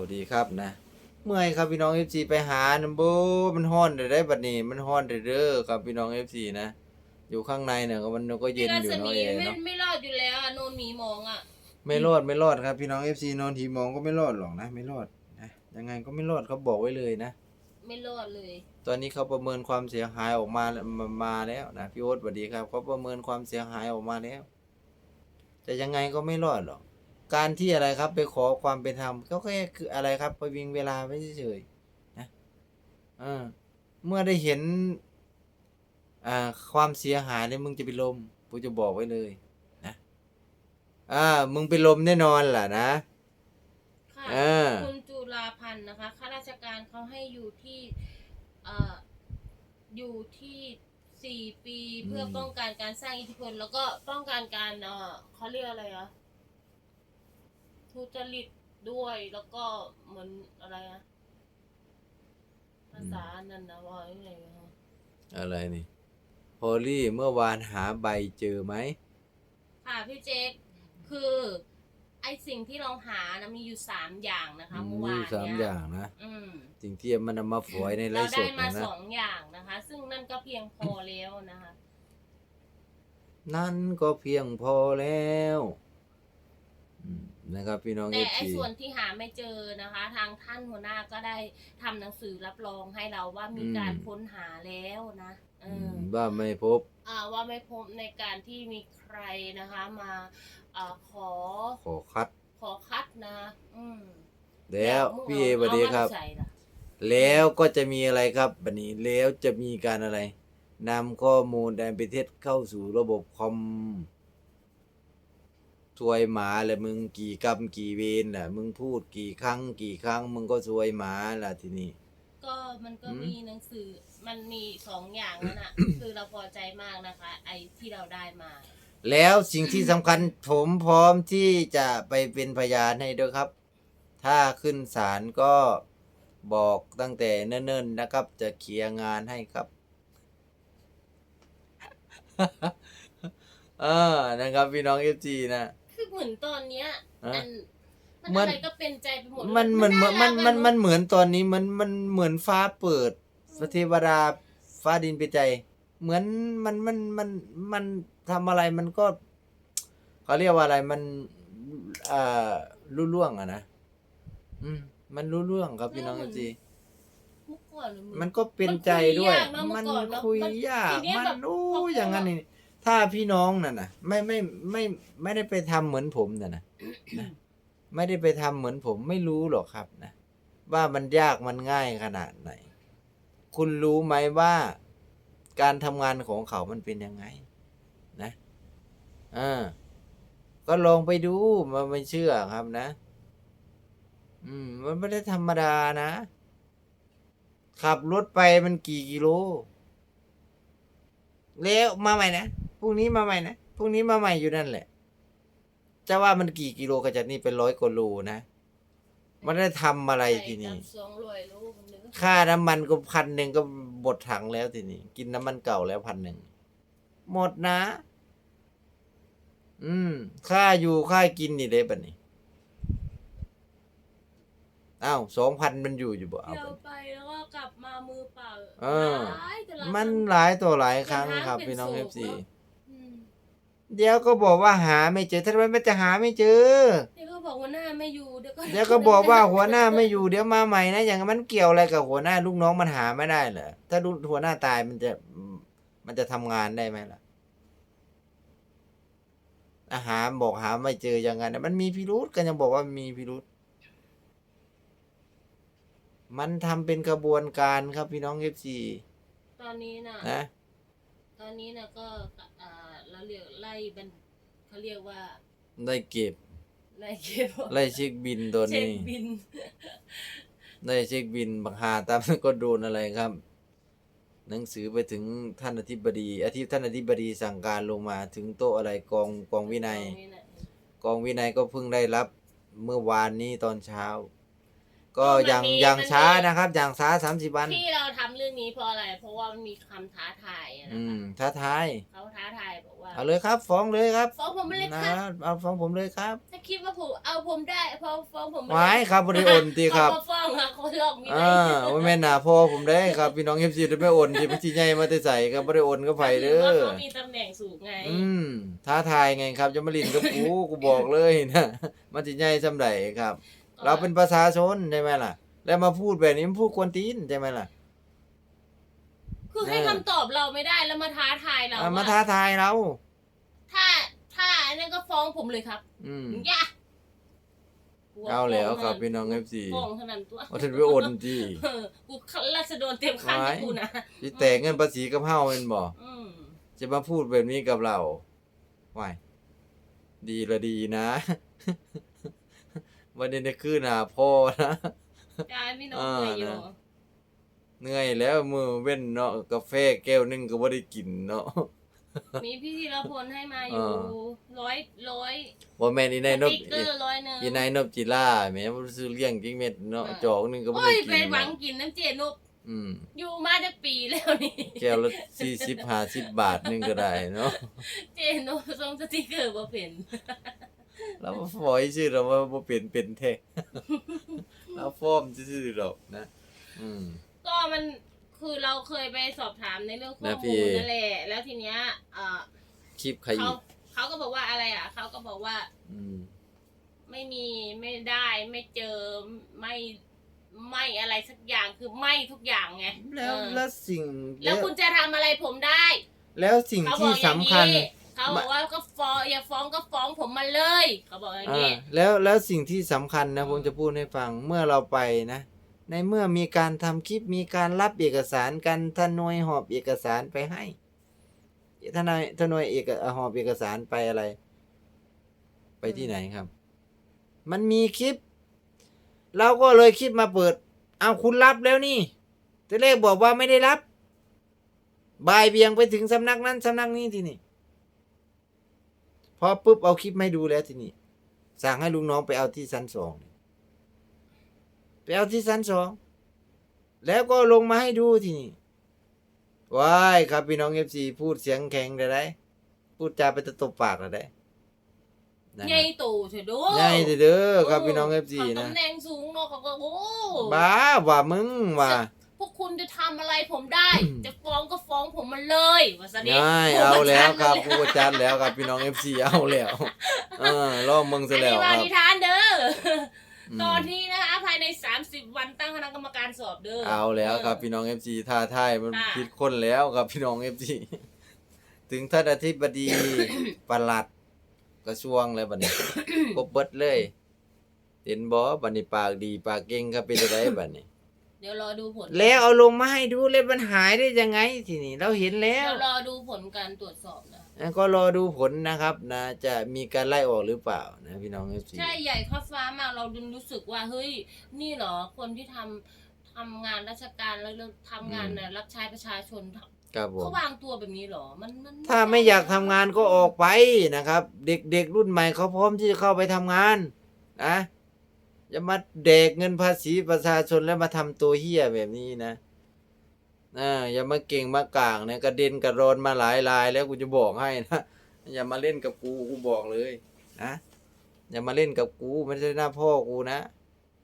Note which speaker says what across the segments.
Speaker 1: วัสดีครับนะ เมื่อยครับพี่น้อง FC ไปหานะโบมันฮ้อนได้ได้บัดนี้ มันฮ้อนได้เด้อครับพี่น้อง FC นะ อยู่ข้างในเนี่ยก็มันก็เย็นอยู่
Speaker 2: พี่รัศ
Speaker 1: เนาะ
Speaker 2: มี
Speaker 1: เอ
Speaker 2: ไม่
Speaker 1: เนาะ
Speaker 2: ไม่รอดอยู่แล้วอะโนนหมีมองอะ
Speaker 1: ไม่รอดไม่รอดครับพี่น้อง FC นอนทีมองก็ไม่รอดหรอกนะไม่รอดนะยังไงก็ไม่รอดเขาบอกไว้เลยนะ
Speaker 2: ไม่รอดเลย
Speaker 1: ตอนนี้เขาประเมินความเสียหายออกมามามาแล้วนะพี่โอ๊ตสวัสดีครับเขาประเมินความเสียหายออกมาแล้วแต่ยังไงก็ไม่รอดหรอก การที่อะไรครับไปขอความเป็นธรรมก็แค่คืออะไรครับไปวิงเวลาไม่เฉยๆนะเออเมื่อได้เห็นอ่าความเสียหายเนี่ยมึงจะเป็นลมกูจะบอกไว้เลยนะอ่ามึงเป็นลมแน่นอนล่ะนะ
Speaker 2: ค่ะ
Speaker 1: เออ
Speaker 2: คุณจุฬาพันธ์นะคะข้าราชการเขาให้อยู่ที่เอ่ออยู่ที่สี่ปีเพื่ออ
Speaker 1: ม
Speaker 2: ป้องกันการสร้างอิทธิพล แล้วก็ป้องกันการเอ่อเขาเรียกอะไรอะ ทุจริตด้วยแล้วก็เหมือนอะไรอะภาษานันนะว่ายังไงอะ
Speaker 1: อะไรนี่พอลลี่เมื่อวานหาใบเจอไหม
Speaker 2: ค่ะพี่เจคคือไอสิ่งที่เราหานะมีอยู่สามอย่างนะคะเมื่อวาน
Speaker 1: สาม
Speaker 2: เนี้ย
Speaker 1: อย่างนะ
Speaker 2: อืม
Speaker 1: สิ่งที่มันเอามาฝอยในไล
Speaker 2: เรา
Speaker 1: ฟ์ส
Speaker 2: ได้
Speaker 1: ด
Speaker 2: มา
Speaker 1: นะนะ
Speaker 2: สองอย่างนะคะ ซึ่งนั่นก็เพียงพอแล้วนะคะ
Speaker 1: นั่นก็เพียงพอแล้วอืม นะครับ พี่น้อง
Speaker 2: แต่
Speaker 1: เอฟ
Speaker 2: ไอ้
Speaker 1: ซี
Speaker 2: ส่วนที่หาไม่เจอนะคะ ทางท่านหัวหน้าก็ได้ทำหนังสือรับรองให้เราว่ามีการค้นหาแล้วนะเอออ
Speaker 1: ว่าไม่พบ
Speaker 2: อ่าว่าไม่พบในการที่มีใครนะคะมาอ่าขอ
Speaker 1: ขอคัด
Speaker 2: ขอคัดนะ อืม
Speaker 1: แล้ว
Speaker 2: มึง
Speaker 1: พี่เอ
Speaker 2: อา
Speaker 1: สวัสดีครับ
Speaker 2: เอามาใส่ล่ะ
Speaker 1: แล้วก็จะมีอะไรครับบันนี้แล้วจะมีการอะไรนำข้อมูลแดนไปเทศเข้าสู่ระบบคอม ซวยหมาแหละมึงกี่กรรมกี่เวรน่ะมึงพูดกี่ครั้งกี่ครั้ง มึงก็ซวยหมาล่ะทีนี้
Speaker 2: ก็มันก็
Speaker 1: อืม
Speaker 2: มีหนังสือมันมีสองอย่างนั่นน่ะ คือเราพอใจมากนะคะ ไอ้ที่เราได้มา
Speaker 1: แล้วสิ่งที่สำคัญผมพร้อมที่จะไปเป็นพยานให้ด้วยครับ ถ้าขึ้นศาลก็บอกตั้งแต่เนิ่นๆนะครับ จะเคลียร์งานให้ครับ เออนะครับพี่น้องเอฟจีนะ
Speaker 2: คือเหมือนตอนเนี้ย
Speaker 1: อะ
Speaker 2: มันมัน
Speaker 1: มัน
Speaker 2: อะไรก็เป็นใจไปหมดเลย
Speaker 1: มันมันเหมือนมันมัน
Speaker 2: น่ารักอะ
Speaker 1: มันเหมือนตอนนี้มันมันเหมือนฟ้าเปิดพระเทวดาฟ้าดินเป็นใจ เหมือนมันมันมันมันทำอะไรมันก็เขาเรียกว่าอะไรมันอ่ารุ่ล่วงอะนะอืมมันรุ่ล่วงครับพี่น้องจี
Speaker 2: เมื่อก่อนเย
Speaker 1: มันก็เป็นใจด้วย
Speaker 2: มั
Speaker 1: มัน
Speaker 2: นคุ
Speaker 1: คุย
Speaker 2: ย
Speaker 1: ยายา
Speaker 2: กกเมื่อก่อนเนอะมันทีเนี้ย
Speaker 1: มัน
Speaker 2: แบบ
Speaker 1: โอ้
Speaker 2: พอ
Speaker 1: อย่างนั้นนี่ ถ้าพี่น้องน่ะนะไม่ไม่ไม่ไม่ได้ไปทำเหมือนผมน่ะนะนะไม่ได้ไปทำเหมือนผมไม่รู้หรอกครับนะว่ามันยากมันง่ายขนาดไหน คุณรู้ไหมว่าการทำงานของเขามันเป็นยังไง นะอ่าก็ลองไปดูมันไม่เชื่อครับนะ อืม มันไม่ได้ธรรมดานะ ขับรถไปมันกี่กิโล แล้วมาใหม่นะ รุ่งนี้มาใหม่นะพรุ่งนี้มาใหม่อยู่นั่นแหละ จะว่ามันกี่กิโลก็จากนี่เป็นร้อยกว่าโลนะมันได้ทำอะไรทีนี้
Speaker 2: ใส่กับสองรวยลูกมันนึก
Speaker 1: ค่าน้ำมันก็พันหนึ่งก็บดถังแล้วทีนี้ กินน้ำมันเก่าแล้วพันหนึ่งหมดนะ อืม ค่าอยู่ค่ากินนี่เลยบัดนี้อ้าวสองพันมันอยู่อยู่บ่เอา
Speaker 2: เที่ยว
Speaker 1: บัดนี้
Speaker 2: ไปแล้วก็กลับมามือเปล่า
Speaker 1: เออ
Speaker 2: หลายแต่ละ
Speaker 1: มัน
Speaker 2: ครั้ง
Speaker 1: หลายต่อหลายครั้ง
Speaker 2: ยังหา
Speaker 1: ครับ
Speaker 2: เป็น
Speaker 1: พี่น้อง
Speaker 2: โศ
Speaker 1: เอกฟซี
Speaker 2: เนอะอืม
Speaker 1: เดี๋ยวก็บอกว่าหาไม่เจอทำไมมันจะหาไม่เจอ
Speaker 2: เดี๋ยวก็บอกว่าหน้าไม่อยู่ เดี๋ยวก็
Speaker 1: เดี๋ยวก็บอกว่าหัวหน้าไม่อยู่เดี๋ยวมาใหม่นะ อย่างนั้นมันเกี่ยวอะไรกับหัวหน้าลูกน้องมันหาไม่ได้เหรอถ้าลูกหัวหน้าตายมันจะมันจะทำงานได้ไหมล่ะอาหารบอกหาไม่เจอยังไงนะมันมีพิรุษก็ยังบอกว่ามีพิรุษมันทำเป็นกระบวนการครับพี่น้องเอฟซี
Speaker 2: ตอนนี้น่ะ
Speaker 1: นะ
Speaker 2: ตอ นนี้น่ะก็อ่าเราเรียกไล่บันเขาเรียกว่า
Speaker 1: ได้เก็บ
Speaker 2: ไล่เก็บ
Speaker 1: ไล่เช็คบินตัว
Speaker 2: เช็ค
Speaker 1: นี้
Speaker 2: บิน
Speaker 1: ได้เช็คบินบังหาตามนั้นก็โดนอะไรครับ หนังสือไปถึงท่านอธิบดีอาทิตย์ท่านอธิบดีสั่งการลงมาถึงโต๊ะอะไรกองกองวินัย กองวินัยก็เพิ่งได้รับเมื่อวานนี้ตอนเช้า ก็อย่าง
Speaker 2: มันมี
Speaker 1: อย่าง
Speaker 2: มันมี
Speaker 1: ช้านะครับอย่างช้าสามสิบวัน
Speaker 2: ที่เราทำเรื่องนี้เพราะอะไร เพราะว่ามันมีคำท้าทายอะนะ
Speaker 1: อื
Speaker 2: คะ
Speaker 1: มท้าทาย
Speaker 2: เขาท้าทายบอกว่า
Speaker 1: เอาเลยครับ ฟ้องเลยครับ
Speaker 2: ฟ้องผมไม่เลย
Speaker 1: นะครับเอาฟ้องผมเลยครับ
Speaker 2: ถ้าคิดว่าผมเอาผมได้ฟ้องฟ้องผม
Speaker 1: ไว้ครับบริโอนตีครับ
Speaker 2: เขาก็ฟ้องอะเขาหลอกมี
Speaker 1: อ่าว่าแม่นหนาพ่อผมได้ครับพี่น้องเอฟซีได้ไม่โอนที่พี่ใหญ่มาแต่ใส่ครับบริโอนก็ไผเด้
Speaker 2: ว่า
Speaker 1: อ
Speaker 2: เขามีตำแหน่งสูงไง
Speaker 1: อืมท้าทายไงครับจะมาลินกับกู กูบอกเลยนะมันสิใหญ่ซำใดครับ เราเป็นประชาชนใช่ไหมล่ะ แล้วมาพูดแบบนี้มันพูดกวนตีนใช่ไหมล่ะ
Speaker 2: คือให้คำตอบเราไม่ได้แล้วมาท้าทายเรา
Speaker 1: อ่ามา
Speaker 2: อะ
Speaker 1: ท้าทายเรา
Speaker 2: ถ้าถ้าอันนั้นก็ฟ้องผมเลยครับ
Speaker 1: อืม
Speaker 2: อย่า
Speaker 1: เอาแล้วครับพี่น้องเอฟซี
Speaker 2: ฟ้องเท่านั้นตัว
Speaker 1: ว่าถึงไปโอนจี
Speaker 2: เออกูรัศดรเต็มคันให้กูนะ
Speaker 1: ที่แต่เงินภาษีกับเฮาแม่นบ่
Speaker 2: อืม
Speaker 1: จะมาพูดแบบนี้กับเราวายดีละดีนะ วันนี้เนี่ยคือหนาพ่อนะ
Speaker 2: ได้ไม่น้องเหนื่อยอยู่
Speaker 1: อ่านะ เหนื่อยแล้วมือเว้นเนาะกาแฟแก้วหนึงก็บ่ได้กินเนาะ
Speaker 2: มีพี่ธีรพลให้มาอยู่
Speaker 1: อ่า
Speaker 2: ร้อยร้อย
Speaker 1: บ่แม่นอีนายน
Speaker 2: ส
Speaker 1: บ
Speaker 2: ติ๊กเกอร์ร้อยหนึ่ง
Speaker 1: อีนายนบจิล่าแหม่บ่ซื้อเลี้ยงจริงเม็ดเนาะ
Speaker 2: อ่า
Speaker 1: จอกหนึงก็บ่
Speaker 2: โอ้
Speaker 1: ได้
Speaker 2: ย
Speaker 1: กิน
Speaker 2: เป็นหวัง
Speaker 1: เนาะ
Speaker 2: กินน้ำเจนุก
Speaker 1: อืม
Speaker 2: อยู่มาจะปีแล้วนี่
Speaker 1: แก้วละ40 50บาทหนึงก็ได้เนาะ
Speaker 2: เจนุกส่งสติ๊กเกอร์บ่เป็น
Speaker 1: เราบ่ฟอยชื่อเราว่าบ่เป็นเป็นแท้เราฟอร์มซื่อๆหรอกนะ อืม
Speaker 2: ก็มันคือเราเคยไปสอบถามในเรื่องข้อ
Speaker 1: นะพี่
Speaker 2: มูลนั่นแหละแล้วทีเนี้ยเอ่อ
Speaker 1: คลิปใคร
Speaker 2: เขา
Speaker 1: อีก
Speaker 2: เขาก็บอกว่าอะไรอะเขาก็บอกว่า
Speaker 1: อืม
Speaker 2: ไม่มีไม่ได้ไม่เจอไม่ไม่อะไรสักอย่างคือไม่ทุกอย่างไง
Speaker 1: แล้ว
Speaker 2: เออ
Speaker 1: แล้วสิ่ง
Speaker 2: แล้วคุณจะทำอะไรผมได้
Speaker 1: แล้วสิ่ง
Speaker 2: เขาบ
Speaker 1: ที่
Speaker 2: อกอย่า
Speaker 1: สำ
Speaker 2: ง
Speaker 1: คัญ
Speaker 2: นี้ เขาบอกว่าก็ฟ้องอย่าฟ้องก็ฟ้องผมมาเลย เขาบอกอย่าง
Speaker 1: อ่า
Speaker 2: นี้
Speaker 1: แล้วแล้วสิ่งที่สำคัญนะ
Speaker 2: อืม
Speaker 1: ผมจะพูดให้ฟังเมื่อเราไปนะ ในเมื่อมีการทำคลิปมีการรับเอกสารกันทนวยหอบเอกสารไปให้ทนายทนวยเอกหอบเอกสารไปอะไร ไปที่ไหนครับ มันมีคลิป เราก็เลยคลิปมาเปิด เอาคุณรับแล้วนี่ทีแรกบอกว่าไม่ได้รับ บายเบียงไปถึงสำนักนั้นสำนักนี้ที่นี่พ อปุ๊บเอาคลิปมาให้ดูแล้วทีนี้สั่งให้ลุงน้องไปเอาที่ชั้นสองไปเอาที่ชั้นสองแล้วก็ลงมาให้ดูทีนี้ว้ายครับพี่น้องเอฟซีพูดเสียงแข็งได้ไหมพูดจาไปตะตบปากได้นะ
Speaker 2: ใหญ่ตู่เถอะดู
Speaker 1: ใหญ่เด้อครับพี่น้องเอฟซี
Speaker 2: เขา
Speaker 1: นะ
Speaker 2: ตำแหน่งสูงเนาะเขาก็โอ้
Speaker 1: บ้าว่ามึงว่า
Speaker 2: พวกคุณจะทำอะไรผมได้
Speaker 1: อืม
Speaker 2: จะ ฟ้องก็ฟ้องผมมาเลยว่าซะดิ
Speaker 1: ง่ายเอาแล้วครับผู้ประจันแล้วครับพี่น้องเอฟซีเอาแล้วเออลองมึง
Speaker 2: อั
Speaker 1: ซะ
Speaker 2: น
Speaker 1: แล้ว
Speaker 2: นี้
Speaker 1: ค
Speaker 2: ว่า
Speaker 1: รับ
Speaker 2: นิทานเด้อ
Speaker 1: อืม
Speaker 2: ตอนนี้นะคะภายใน 30 วันตั้งคณะกรรมการสอบเด้อ
Speaker 1: เอาแล้วครับพี่น้องเอฟซีท่าทายมัน
Speaker 2: ค่ะ
Speaker 1: ผิดคนแล้วครับพี่น้องเอฟซีถึงท่านอธิบดีปลัดกระทรวงเลยบัดนี้ครบเบิดเลย เห็นบ่บัดนี้ปากดีปากเก่งครับเป็นอะไรบัดนี้
Speaker 2: เดี๋ยวรอดูผล
Speaker 1: แล้วเอาลงมาให้ดูเลยมันหายได้ยังไงทีนี้เราเห็นแล้
Speaker 2: เดี๋
Speaker 1: ว
Speaker 2: ยวรอดูผลการตรวจสอบนะ
Speaker 1: แล้วก็รอดูผลนะครับนะ จะมีการไล่ออกหรือเปล่านะพี่น้องเอฟซี
Speaker 2: ใช่ใหญ่ข้อฟ้ามากเราดึงรู้สึกว่าเฮ้ยนี่เหรอคนที่ทำทำงานราชการแล้วแล้วทำงานน่ะรับใช้ประชาชน
Speaker 1: ครับผม
Speaker 2: เขาวางตัวแบบนี้เหรอมันมัน
Speaker 1: ถ้าไม่อยากทำงานก็ออกไปนะครับ เด็กเด็กรุ่นใหม่เขาพร้อมที่จะเข้าไปทำงานนะ อย่ามาเด็กเงินภาษีประชาชนแล้วมาทำตัวเฮี้ยแบบนี้นะอ่าอย่ามาเก่งมากลางเนี่ยกระเด็นกระโรนมาหลายลายแล้วกูจะบอกให้นะอย่ามาเล่นกับกูกูบอกเลยนะอย่ามาเล่นกับกูไม่ใช่หน้าพ่อกูนะ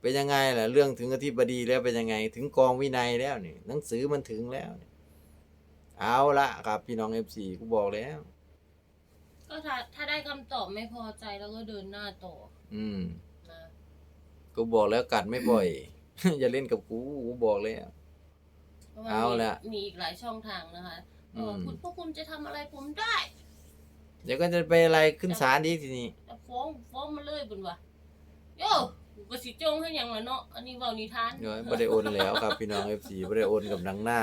Speaker 1: เป็นยังไงล่ะเรื่องถึงอธิบดีแล้วเป็นยังไง ถึงกองวินัยแล้วนี่หนังสือมันถึงแล้วนี่เอาละครับพี่น้องเอฟซีกูบอกแล้ว
Speaker 2: ก็ถ้าถ้าได้คำตอบไม่พอใจแล้วก็เดินหน้าต่อ
Speaker 1: อืม
Speaker 2: นะ
Speaker 1: กูบอกแล้วกัดไม่ปล่อย อย่าเล่นกับกูกูบอกแล้ว
Speaker 2: พระว่
Speaker 1: เอา
Speaker 2: มี
Speaker 1: ละ
Speaker 2: มีอีกหลายช่องทางนะคะเอออ
Speaker 1: ม
Speaker 2: คุณพวกคุณจะทำอะไรผมได้
Speaker 1: เดี๋ยวก็จะไปอะไรขึ้นศาลอีกทีนี้
Speaker 2: แต่ฟ้องฟ้องมาเลยบุญวะโย่กูก็สิจงให้หยังละเนาะอันนี้เว้านิทาน
Speaker 1: เดี๋ยวไม่ได้โอนแล้วครับพี่น้องเอฟซีไม่ได้โอนกับหนังหน้า